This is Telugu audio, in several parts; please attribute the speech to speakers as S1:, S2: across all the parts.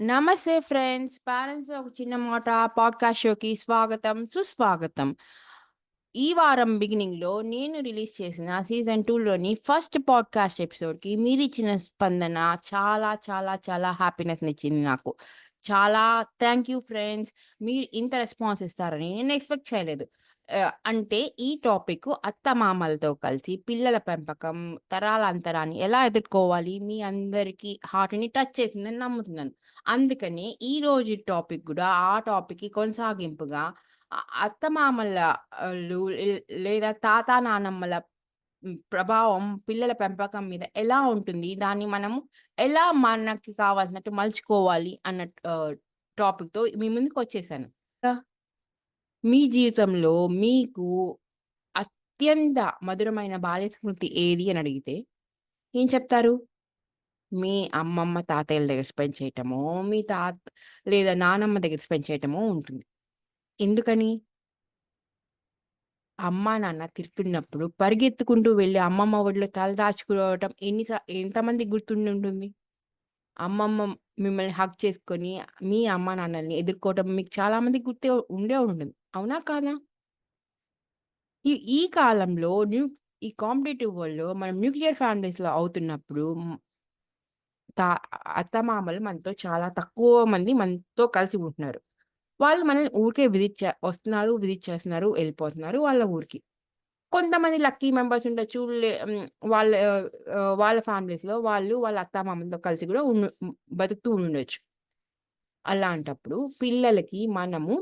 S1: నమస్తే ఫ్రెండ్స్. పేరెంట్స్ ఒక చిన్న మాట పాడ్‌కాస్ట్ షోకి స్వాగతం, సుస్వాగతం. ఈ వారం బిగినింగ్‌లో నేను రిలీజ్ చేసిన సీజన్ టూలోని ఫస్ట్ పాడ్‌కాస్ట్ ఎపిసోడ్‌కి మీరిచ్చిన స్పందన చాలా, చాలా, చాలా హ్యాపీనెస్‌నిచ్చింది నాకు. చాలా థ్యాంక్ యూ ఫ్రెండ్స్. మీరు ఇంత రెస్పాన్స్ ఇస్తారని నేను ఎక్స్‌పెక్ట్ చేయలేదు. అంటే ఈ టాపిక్ అత్తమామలతో కలిసి పిల్లల పెంపకం, తరాల అంతరాన్ని ఎలా ఎదుర్కోవాలి మీ అందరికీ హార్ట్‌ని టచ్ చేసిందని నమ్ముతున్నాను. అందుకని ఈరోజు టాపిక్ కూడా ఆ టాపిక్‌కి కొనసాగింపుగా అత్తమామల లేదా తాత, నానమ్మల ప్రభావం పిల్లల పెంపకం మీద ఎలా ఉంటుంది? దాన్ని మనము ఎలా మనకి కావాల్సినట్టు మలుచుకోవాలి అన్న టాపిక్‌తో మీ ముందుకు వచ్చేసాను మీ జీవితంలో మీకు అత్యంత మధురమైన బాల్య స్మృతి ఏది అని అడిగితే ఏం చెప్తారు? మీ అమ్మమ్మ, తాతయ్యల దగ్గర స్పెండ్ చేయటమో, మీ తాత లేదా నానమ్మ దగ్గర స్పెండ్ చేయటమో ఉంటుంది. ఎందుకని? అమ్మా, నాన్న తిడుతున్నప్పుడు పరిగెత్తుకుంటూ వెళ్ళి అమ్మమ్మ ఒడిలో తల దాచుకోవటం ఎన్ని ఎంతమంది గుర్తుండి ఉంటుంది అమ్మమ్మ మిమ్మల్ని హక్ చేసుకొని మీ అమ్మ నాన్నల్ని ఎదుర్కోవటం మీకు చాలా మంది గుర్తే ఉండే ఉంటుంది. అవునా? కాదా? ఈ ఈ కాలంలో న్యూ ఈ కాంపిటేటివ్ వరల్డ్‌లో మనం న్యూక్లియర్ ఫ్యామిలీస్‌లో అవుతున్నప్పుడు తా అత్తమామలు మనతో చాలా తక్కువ మంది మనతో కలిసి ఉంటున్నారు. వాళ్ళు మనల్ని ఊరికే విజిట్ చే వస్తున్నారు, విజిట్ చేస్తున్నారు, వెళ్ళిపోతున్నారు వాళ్ళ ఊరికి. కొంతమంది లక్కీ మెంబర్స్ ఉండొచ్చు. లే వాళ్ళ వాళ్ళ ఫ్యామిలీస్‌లో వాళ్ళు వాళ్ళ అత్తామామలతో కలిసి కూడా ఉండు బతుకుతూ ఉండొచ్చు అలాంటప్పుడు పిల్లలకి మనము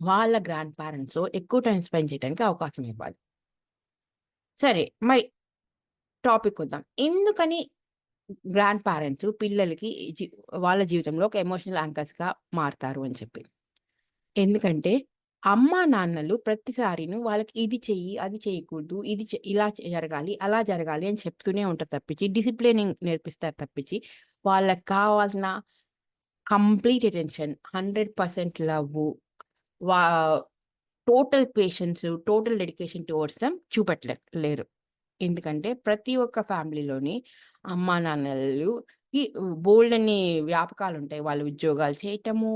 S1: వాళ్ళ గ్రాండ్ పేరెంట్స్‌తో ఎక్కువ టైం స్పెండ్ చేయడానికి అవకాశం ఇవ్వాలి. సరే. మరి టాపిక్ వద్దాం ఎందుకని గ్రాండ్ పేరెంట్స్ పిల్లలకి వాళ్ళ జీవితంలో ఒక ఎమోషనల్ యాంకర్స్‌గా మారుతారు అని చెప్పి. ఎందుకంటే అమ్మా, నాన్నలు ప్రతిసారిను వాళ్ళకి ఇది చెయ్యి, అది చేయకూడదు, ఇది చె ఇలా జరగాలి, అలా జరగాలి అని చెప్తూనే ఉంటారు తప్పించి, డిసిప్లినింగ్ నేర్పిస్తారు తప్పించి, వాళ్ళకి కావాల్సిన కంప్లీట్ అటెన్షన్, 100% లవ్వు, వా total patience, total dedication towards them చూపెట్టలే లేరు. ఎందుకంటే ప్రతి ఒక్క ఫ్యామిలీలోని అమ్మా, బోల్డ్ అన్ని వ్యాపకాలు ఉంటాయి వాళ్ళు ఉద్యోగాలు చేయటము,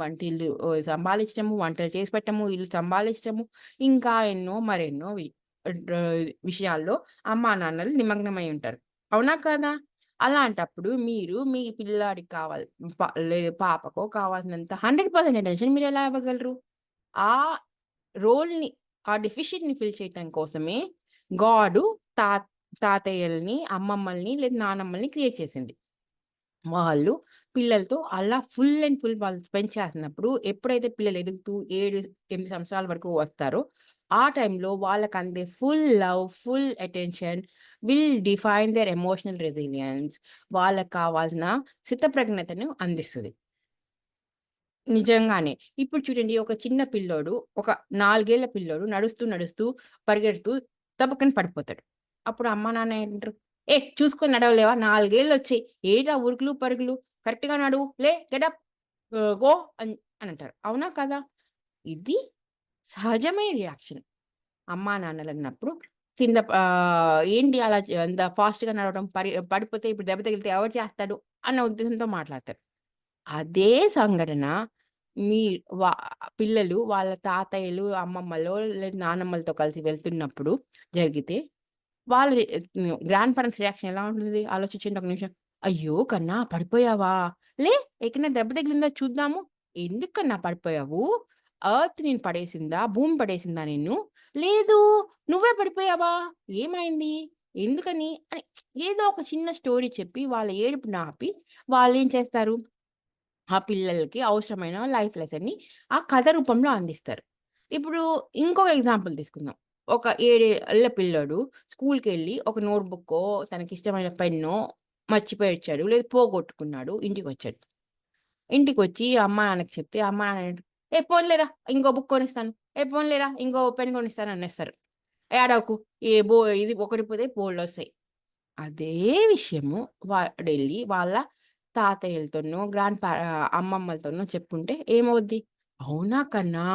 S1: వంట ఇల్లు సంభాలించటము, వంటలు చేసి పెట్టడము, ఇల్లు సంభాలించటము, ఇంకా ఎన్నో మరెన్నో వి విషయాల్లో అమ్మా, నాన్నలు నిమగ్నమై ఉంటారు. అవునా? కదా అలాంటప్పుడు మీరు మీ పిల్లాడికి కావాలి లేదు పాపకో కావాల్సినంత 100% అటెన్షన్ ఎలా ఇవ్వగలరు? ఆ రోల్‌ని, ఆ డెఫిషియట్ని ఫిల్ చేయటం కోసమే గాడు తా తాతయ్యలని, అమ్మమ్మల్ని లేదా నానమ్మల్ని క్రియేట్ చేసింది. వాళ్ళు పిల్లలతో అలా ఫుల్ అండ్ ఫుల్ వాళ్ళు స్పెండ్ చేస్తున్నప్పుడు ఎప్పుడైతే పిల్లలు ఎదుగుతూ 7, 8 సంవత్సరాల వరకు వస్తారో, ఆ టైంలో వాళ్ళకందే full love, full attention will define their emotional resilience వాళ్ళకి కావాల్సిన సిద్ధప్రజ్ఞతను అందిస్తుంది నిజంగానే. ఇప్పుడు చూడండి ఒక చిన్న పిల్లోడు, ఒక నాలుగేళ్ళ పిల్లోడు నడుస్తూ, నడుస్తూ పరిగెడుతూ దబుక్కన పడిపోతాడు. అప్పుడు అమ్మ నాన్న ఏంటారు? "ఏ చూసుకొని నడవలేవా? నాలుగేళ్ళు వచ్చాయి ఏటా ఉరుకులు, పరుగులు? కరెక్ట్‌గా నడువు. లే గెట్ గో" అని అంటారు అవునా? కదా ఇది సహజమైన రియాక్షన్. అమ్మా, నాన్నలు అన్నప్పుడు కింద ఏంటి అలా అంత ఫాస్ట్‌గా నడవడం, పరి పడిపోతే ఇప్పుడు దెబ్బ తగిలితే ఎవరు చేస్తాడు? అన్న ఉద్దేశంతో మాట్లాడతారు. అదే సంఘటన మీ వా పిల్లలు వాళ్ళ తాతయ్యలు, అమ్మమ్మలో లేదా నానమ్మలతో కలిసి వెళ్తున్నప్పుడు జరిగితే, వాళ్ళ గ్రాండ్ పేరెంట్స్ రియాక్షన్ ఎలా ఉంటుంది? ఆలోచించండి ఒక నిమిషం. "అయ్యో! కన్నా పడిపోయావా? లే ఎక్కడైనా దెబ్బ తగిలిందా చూద్దాము. ఎందుకు కన్నా పడిపోయావు? అర్త్ నేను పడేసిందా? భూమి పడేసిందా నిన్ను? లేదు. నువ్వే పడిపోయావా? ఏమైంది? ఎందుకని?" అని ఏదో ఒక చిన్న స్టోరీ చెప్పి వాళ్ళ ఏడుపుని ఆపి ఏం చేస్తారు? ఆ పిల్లలకి అవసరమైన లైఫ్ లెసన్‌ని ఆ కథ రూపంలో అందిస్తారు. ఇప్పుడు ఇంకొక ఎగ్జాంపుల్ తీసుకుందాం. ఒక 7 ఏళ్ళ పిల్లోడు స్కూల్‌కెళ్ళి ఒక నోట్ బుక్కో, తనకిష్టమైన పెన్నో మర్చిపోయొచ్చాడు. లేదా పోగొట్టుకున్నాడు. ఇంటికి వచ్చాడు ఇంటికొచ్చి అమ్మా, నాన్నకి చెప్తే అమ్మ నాన్న ఏంటి, "ఏ ఇంకో బుక్ కొనిస్తాను. ఏ పోనీలేరా ఇంకో పెన్ కొనిస్తాను" అనేస్తారు. ఏడాకు ఏ బో ఇది ఒకటి పోతే బోలెడొస్తాయి. అదే విషయము వాడెళ్ళి వాళ్ళ తాతయ్యలతోనో, గ్రాండ్ పా అమ్మమ్మలతోనో చెప్పుంటే ఏమవుద్ది? "అవునా కన్నా!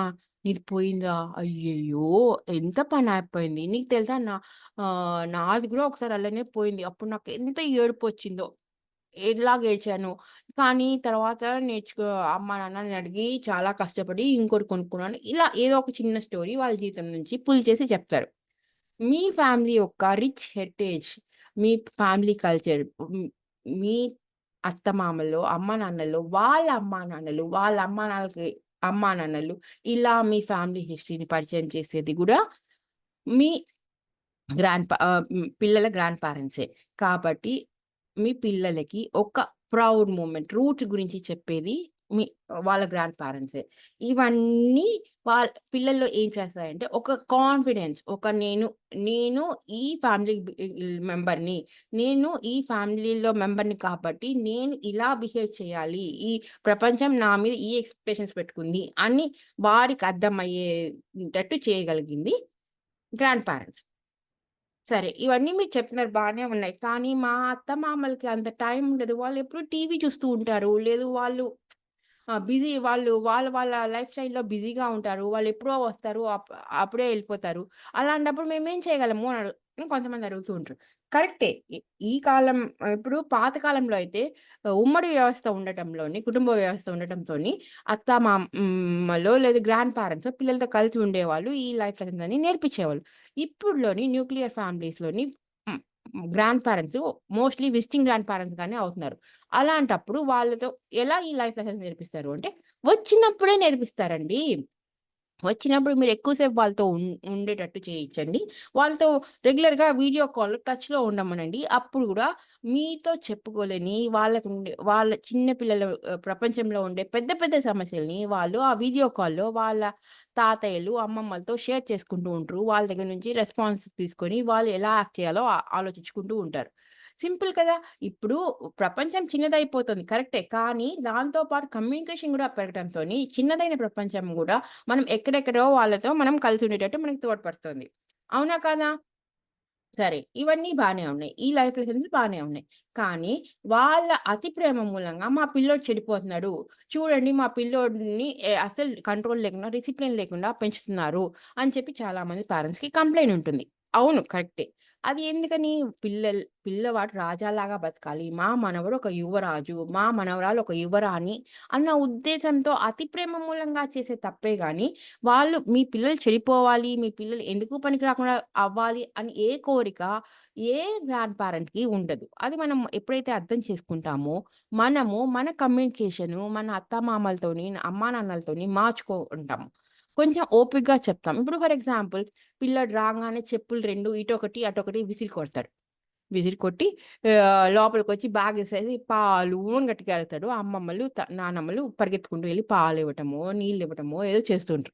S1: నీది పోయిందా? అయ్యయ్యో! ఎంత పని అయిపోయింది నీకు తెలుసా నా ఆహ్, నాది కూడా ఒకసారి అలానే పోయింది. అప్పుడు నాకు ఎంత ఏడుపు ఏడుపొచ్చిందో." ఎలాగ ఏడ్చాను. కానీ తర్వాత నేర్చుకో అమ్మా, నాన్నని అడిగి చాలా కష్టపడి ఇంకోటి కొనుక్కున్నాను. ఇలా ఏదో ఒక చిన్న స్టోరీ వాళ్ళ జీవితం నుంచి పుల్ చేసి చెప్తారు. మీ ఫ్యామిలీ యొక్క రిచ్ హెరిటేజ్, మీ ఫ్యామిలీ కల్చర్, హ్మ్, మీ అత్తమామలు, అమ్మానాన్నలు, వాళ్ళ అమ్మానాన్నలు, వాళ్ళ అమ్మానాన్నలకి అమ్మానాన్నలు ఇలా మీ ఫ్యామిలీ హిస్టరీని పరిచయం చేసేది కూడా మీ గ్రాండ్ పిల్లల గ్రాండ్ పేరెంట్సే. కాబట్టి మీ పిల్లలకి ఒక ప్రౌడ్ మూమెంట్ రూట్ గురించి చెప్పేది మీ వాళ్ళ గ్రాండ్ పేరెంట్సే. ఇవన్నీ వాళ్ళ పిల్లల్లో ఏం చేస్తాయంటే ఒక కాన్ఫిడెన్స్ ఒక నేను, నేను ఈ ఫ్యామిలీ మెంబర్‌ని. నేను ఈ ఫ్యామిలీలో మెంబర్‌ని కాబట్టి నేను ఇలా బిహేవ్ చేయాలి. ఈ ప్రపంచం నా మీద ఈ ఎక్స్‌పెక్టేషన్స్ పెట్టుకుంది అని వారికి అర్థమయ్యేటట్టు చేయగలిగింది గ్రాండ్ పేరెంట్స్. సరే. ఇవన్నీ మీరు చెప్తున్నారు బాగానే ఉన్నాయి. కానీ మా అత్త మామలకి అంత టైం ఉండదు. వాళ్ళు ఎప్పుడు టీవీ చూస్తూ ఉంటారు. లేదు వాళ్ళు బిజీ వాళ్ళు వాళ్ళ వాళ్ళ లైఫ్ స్టైల్‌లో బిజీగా ఉంటారు. వాళ్ళు ఎప్పుడో వస్తారు. అప్ అప్పుడే వెళ్ళిపోతారు అలాంటప్పుడు మేము ఏం చేయగలము అని కొంతమంది అడుగుతూ ఉంటారు. కరెక్టే. ఈ కాలం ఇప్పుడు పాత కాలంలో అయితే ఉమ్మడి వ్యవస్థ ఉండటంలోని, కుటుంబ వ్యవస్థ ఉండటంతోని అత్త, మామలో లేదా గ్రాండ్ పేరెంట్స్ పిల్లలతో కలిసి ఉండేవాళ్ళు. ఈ లైఫ్ లెసన్స్ అని నేర్పించేవాళ్ళు. ఇప్పుడులోని న్యూక్లియర్ ఫ్యామిలీస్‌లోని grandparents mostly visiting grandparents గానే అవుతున్నారు. అలాంటప్పుడు వాళ్ళతో ఎలా ఈ లైఫ్ లెసన్స్ నేర్పిస్తారు అంటే, వచ్చినప్పుడే నేర్పిస్తారండి. వచ్చినప్పుడు మీరు ఎక్కువసేపు వాళ్ళతో ఉండేటట్టు చేయించండి. వాళ్ళతో రెగ్యులర్‌గా వీడియో కాల్, టచ్‌లో ఉండమనండి. అప్పుడు కూడా మీతో చెప్పుకోలేని వాళ్ళకుండే వాళ్ళ చిన్న పిల్లల ప్రపంచంలో ఉండే పెద్ద పెద్ద సమస్యల్ని వాళ్ళు ఆ వీడియో కాల్‌లో వాళ్ళ తాతయ్యలు, అమ్మమ్మలతో షేర్ చేసుకుంటూ ఉంటారు. వాళ్ళ దగ్గర నుంచి రెస్పాన్స్ తీసుకొని వాళ్ళు ఎలా యాక్ట్ చేయాలో ఆలోచించుకుంటూ ఉంటారు. సింపుల్ కదా! ఇప్పుడు ప్రపంచం చిన్నదైపోతుంది కరెక్టే. కానీ దాంతో పాటు కమ్యూనికేషన్ కూడా పెరగడంతోని చిన్నదైన ప్రపంచం కూడా మనం ఎక్కడెక్కడో వాళ్ళతో మనం కలిసి ఉండేటట్టు మనకు తోడ్పడుతుంది. అవునా కాదా? సరే. ఇవన్నీ బాగానే ఉన్నాయి. ఈ లైఫ్ లెసన్స్ బాగానే ఉన్నాయి. కానీ వాళ్ళ అతి ప్రేమ మూలంగా మా పిల్లోడు చెడిపోతున్నాడు. చూడండి మా పిల్లోడిని అసలు కంట్రోల్ లేకుండా, డిసిప్లిన్ లేకుండా పెంచుతున్నారు అని చెప్పి చాలామంది పేరెంట్స్‌కి కంప్లైంట్ ఉంటుంది. అవును కరెక్టే. అది ఎందుకని పిల్లల్ పిల్లవాడు రాజాలాగా బతకాలి. మా మనవడు ఒక యువరాజు, మా మనవరాలు ఒక యువరాణి అన్న ఉద్దేశంతో అతి ప్రేమ మూలంగా చేసే తప్పే కానీ వాళ్ళు మీ పిల్లలు చెడిపోవాలి, మీ పిల్లలు ఎందుకు పనికి రాకుండా అవ్వాలి అని ఏ కోరిక ఏ గ్రాండ్ పేరెంట్‌కి ఉండదు. అది మనం ఎప్పుడైతే అర్థం చేసుకుంటామో, మనము మన కమ్యూనికేషను మన అత్తామామలతోని, అమ్మానాన్నలతోని మార్చుకుంటాము. కొంచెం ఓపికగా చెప్తాం. ఇప్పుడు ఫర్ ఎగ్జాంపుల్ పిల్లడు రాగానే చెప్పులు 2 ఇటొకటి, అటొకటి విసిరి కొడతాడు. విసిరి కొట్టి లోపలికి వచ్చి బ్యాగ్ వేసేసి పాలు అని గట్టిగా అమ్మమ్మలు, త నానమ్మలు పరిగెత్తుకుంటూ వెళ్ళి పాలు ఇవ్వటమో నీళ్ళు ఇవ్వటమో ఏదో చేస్తుంటారు.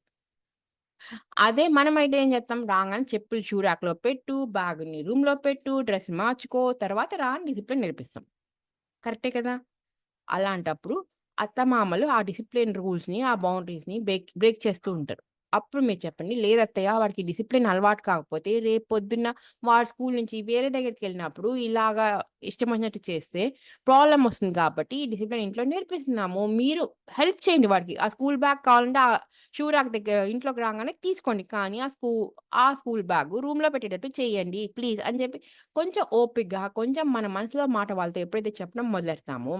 S1: అదే మనమైతే ఏం చెప్తాం, రాగానే చెప్పులు షూ పెట్టు, బ్యాగ్‌ని రూమ్‌లో పెట్టు, డ్రెస్ మార్చుకో, తర్వాత రా డిసిప్లిన్ నేర్పిస్తాం. కరెక్టే కదా! అలాంటప్పుడు అత్తమామలు ఆ డిసిప్లిన్ రూల్స్‌ని, ఆ బౌండరీస్‌ని బ్రేక్ బ్రేక్ చేస్తూ ఉంటారు. అప్పుడు మీరు చెప్పండి, లేదత్తయ్య వాడికి డిసిప్లిన్ అలవాటు కాకపోతే రేపు పొద్దున్న వాడు స్కూల్ నుంచి వేరే దగ్గరికి వెళ్ళినప్పుడు ఇలాగా ఇష్టం వచ్చినట్టు చేస్తే ప్రాబ్లం వస్తుంది కాబట్టి ఈ డిసిప్లిన్ ఇంట్లో నేర్పిస్తున్నాము. మీరు హెల్ప్ చేయండి వాడికి. ఆ స్కూల్ బ్యాగ్ కావాలంటే ఆ షూ ర్యాక్ దగ్గర ఇంట్లోకి రాగానే తీసుకోండి. కానీ ఆ స్కూ ఆ స్కూల్ బ్యాగ్ రూమ్‌లో పెట్టేటట్టు చేయండి ప్లీజ్ అని చెప్పి కొంచెం ఓపిక్గా కొంచెం మన మనసులో మాట వాళ్ళతో ఎప్పుడైతే చెప్పడం మొదలెడతామో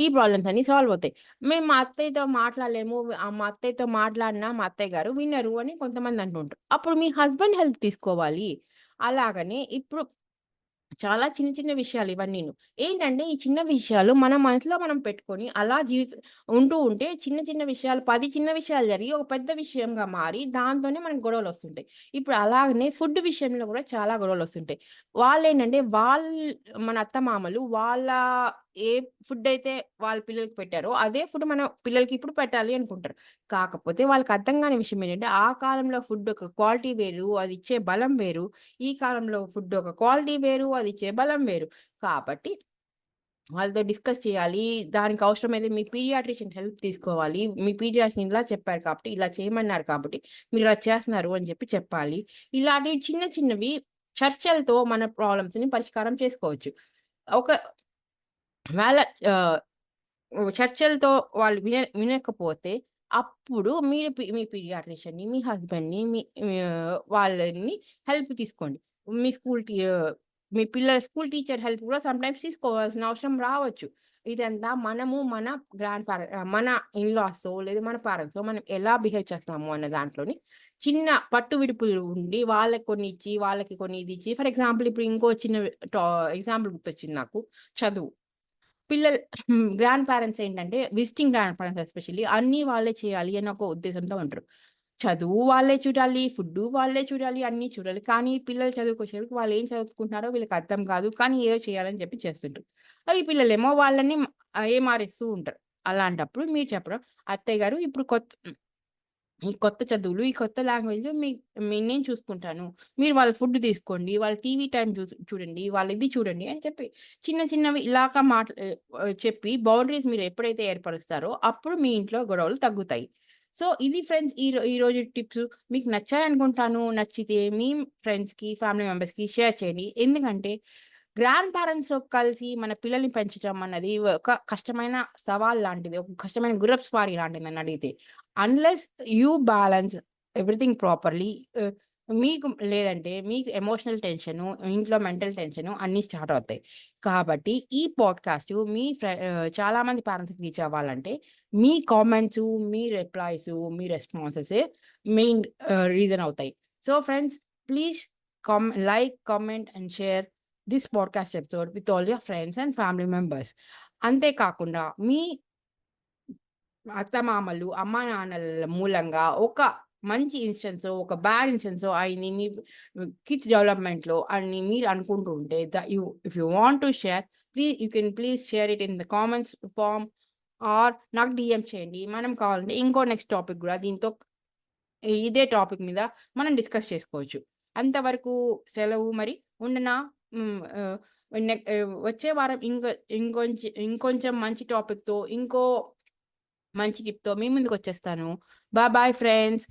S1: ఈ ప్రాబ్లమ్స్ అన్ని సాల్వ్ అవుతాయి. మేము మా అత్తయ్యతో మాట్లాడలేము. మా అత్తయ్యతో మాట్లాడినా మా అత్తయ్య గారు వినరు అని కొంతమంది అంటుంటారు. అప్పుడు మీ హస్బెండ్ హెల్ప్ తీసుకోవాలి. అలాగనే ఇప్పుడు చాలా చిన్న చిన్న విషయాలు ఇవన్నీ ఏంటంటే ఈ చిన్న విషయాలు మన మనసులో మనం పెట్టుకొని అలా జీవిత ఉంటూ ఉంటే చిన్న చిన్న విషయాలు పది చిన్న విషయాలు జరిగి ఒక పెద్ద విషయంగా మారి దాంతోనే మనకు గొడవలొస్తుంటాయి. ఇప్పుడు అలాగనే ఫుడ్ విషయంలో కూడా చాలా గొడవలు వస్తుంటాయి వాళ్ళు ఏంటంటే వాళ్ళ మన అత్తమామలు వాళ్ళ ఏ ఫుడ్ అయితే వాళ్ళ పిల్లలకి పెట్టారో అదే ఫుడ్ మన పిల్లలకి ఇప్పుడు పెట్టాలి అనుకుంటారు. కాకపోతే వాళ్ళకి అర్థం కాని విషయం ఏంటంటే ఆ కాలంలో ఫుడ్ ఒక క్వాలిటీ వేరు, అది ఇచ్చే బలం వేరు. ఈ కాలంలో ఫుడ్ ఒక క్వాలిటీ వేరు, అది ఇచ్చే బలం వేరు. కాబట్టి వాళ్ళతో డిస్కస్ చేయాలి. దానికి అవసరమైతే మీ పీడియాట్రిషియన్ హెల్ప్ తీసుకోవాలి. మీ పీడియాట్రిషియన్ ఇలా చెప్పారు కాబట్టి, ఇలా చేయమన్నారు కాబట్టి మీరు ఇలా చేస్తున్నారు అని చెప్పి చెప్పాలి. ఇలాంటివి చిన్న చిన్నవి చర్చలతో మన ప్రాబ్లమ్స్‌ని పరిష్కారం చేసుకోవచ్చు. ఒక వేళ చర్చలతో వాళ్ళు విన వినకపోతే అప్పుడు మీరు పి మీ పీడియాట్రిషియన్‌ని, మీ హస్బెండ్‌ని మీ వాళ్ళని హెల్ప్ తీసుకోండి. మీ స్కూల్ టీ మీ పిల్లల స్కూల్ టీచర్ హెల్ప్ కూడా సమ్‌టైమ్స్ తీసుకోవాల్సిన అవసరం రావచ్చు. ఇదంతా మనము మన గ్రాండ్ పేరెంట్ మన ఇన్లాస్తో లేదా మన పేరెంట్సో మనం ఎలా బిహేవ్ చేస్తాము అన్న దాంట్లోని చిన్న పట్టు విడుపులు ఉండి వాళ్ళకి కొన్ని ఇచ్చి, వాళ్ళకి కొన్ని ఇది ఇచ్చి ఫర్ ఎగ్జాంపుల్ ఇప్పుడు ఇంకో చిన్న టా ఎగ్జాంపుల్ గుర్తొచ్చింది నాకు. చదువు. పిల్లలు గ్రాండ్ పేరెంట్స్ ఏంటంటే విజిటింగ్ గ్రాండ్ పేరెంట్స్ ఎస్పెషల్లీ అన్నీ వాళ్ళే చేయాలి అని ఒక ఉద్దేశంతో ఉంటారు. చదువు వాళ్ళే చూడాలి, ఫుడ్డు వాళ్ళే చూడాలి, అన్నీ చూడాలి. కానీ పిల్లలు చదువుకొచ్చేసరికి వాళ్ళు ఏం చదువుకుంటున్నారో వీళ్ళకి అర్థం కాదు. కానీ ఏదో చేయాలని చెప్పి చేస్తుంటారు. ఈ పిల్లలేమో వాళ్ళని ఏ మారేస్తూ ఉంటారు. అలాంటప్పుడు మీరు చెప్పడం అత్తయ్య గారు ఇప్పుడు కొత్త ఈ కొత్త చదువులు, ఈ కొత్త లాంగ్వేజ్ మీ నేను చూసుకుంటాను. మీరు వాళ్ళ ఫుడ్ తీసుకోండి, వాళ్ళ టీవీ టైం చూ చూడండి, వాళ్ళ ఇది చూడండి అని చెప్పి చిన్న చిన్నవి ఇలాగా మాట చెప్పి బౌండరీస్ మీరు ఎప్పుడైతే ఏర్పరుస్తారో అప్పుడు మీ ఇంట్లో గొడవలు తగ్గుతాయి. సో, ఇది ఫ్రెండ్స్ ఈ రో ఈరోజు టిప్స్. మీకు నచ్చాయనుకుంటాను. నచ్చితే మీ ఫ్రెండ్స్‌కి, ఫ్యామిలీ మెంబర్స్‌కి షేర్ చేయండి. ఎందుకంటే గ్రాండ్ పేరెంట్స్‌తో కలిసి మన పిల్లల్ని పెంచడం అన్నది ఒక కష్టమైన సవాల్ లాంటిది. ఒక కష్టమైన గుర్రపు స్వారీ లాంటిది నన్నడిగితే. Unless you balance everything properly మీకు లేదంటే మీకు ఎమోషనల్ టెన్షను, ఇంట్లో మెంటల్ టెన్షను అన్నీ స్టార్ట్ అవుతాయి. కాబట్టి ఈ పాడ్‌కాస్టు మీ ఫ్రె చాలామంది పేరెంట్స్‌కి రీచ్ అవ్వాలంటే మీ కామెంట్స్ మీ రిప్లైస్ మీ రెస్పాన్సెస్ మెయిన్ రీజన్ అవుతాయి. So, friends please come like, comment and share this podcast episode with all your friends and family members. అంతేకాకుండా మీ అత్తమామలు, అమ్మానాన్నల మూలంగా ఒక మంచి ఇన్స్టెన్స్ ఒక బ్యాడ్ ఇన్స్టెన్స్ అయింది మీ కిడ్స్ డెవలప్‌మెంట్‌లో అని మీరు అనుకుంటూ ఉంటే the you if you want to share please you can please share it in the comments form or నాకు డీఎం చేయండి. మనం కావాలంటే ఇంకో నెక్స్ట్ టాపిక్ కూడా దీంతో ఇదే టాపిక్ మీద మనం డిస్కస్ చేసుకోవచ్చు. అంతవరకు సెలవు మరి ఉండనా? వచ్చే వారం ఇంకా ఇంకొంచెం ఇంకొంచెం మంచి టాపిక్‌తో ఇంకో మంచి టిప్‌తో మీ ముందుకొచ్చేస్తాను. వచ్చేస్తాను బాయ్ ఫ్రెండ్స్.